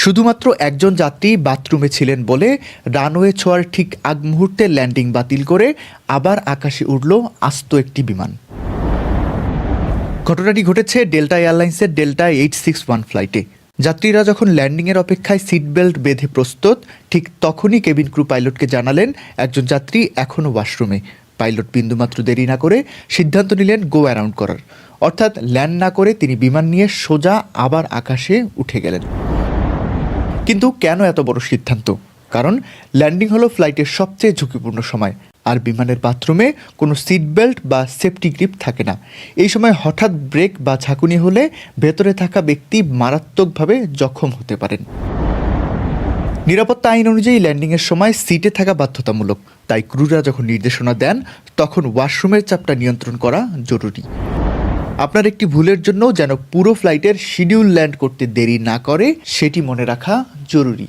শুধুমাত্র একজন যাত্রী বাথরুমে ছিলেন বলে রানওয়ে ছোঁয়ার ঠিক আগ মুহূর্তে ল্যান্ডিং বাতিল করে আবার আকাশে উড়ল আস্ত একটি বিমান। ঘটনাটি ঘটেছে ডেল্টা এয়ারলাইন্সের ডেল্টা এইট সিক্স ওয়ান ফ্লাইটে। যাত্রীরা যখন ল্যান্ডিংয়ের অপেক্ষায় সিট বেল্ট বেঁধে প্রস্তুত, ঠিক তখনই কেবিন ক্রু পাইলটকে জানালেন একজন যাত্রী এখনও ওয়াশরুমে। পাইলট বিন্দুমাত্র দেরি না করে সিদ্ধান্ত নিলেন গো অ্যারাউন্ড করার। অর্থাৎ ল্যান্ড না করে তিনি বিমান নিয়ে সোজা আবার আকাশে উঠে গেলেন। কিন্তু কেন এত বড় সিদ্ধান্ত? কারণ ল্যান্ডিং হলো ফ্লাইটের সবচেয়ে ঝুঁকিপূর্ণ সময়, আর বিমানের বাথরুমে কোনো সিট বেল্ট বা সেফটি গ্রিপ থাকে না। এই সময় হঠাৎ ব্রেক বা ঝাঁকুনি হলে ভেতরে থাকা ব্যক্তি মারাত্মকভাবে জখম হতে পারেন। নিরাপত্তা আইন অনুযায়ী ল্যান্ডিংয়ের সময় সিটে থাকা বাধ্যতামূলক। তাই ক্রুরা যখন নির্দেশনা দেন, তখন ওয়াশরুমের চাপটা নিয়ন্ত্রণ করা জরুরি। আপনার একটি ভুলের জন্য যেন পুরো ফ্লাইটের শিডিউল ল্যান্ড করতে দেরি না করে, সেটি মনে রাখা জরুরি।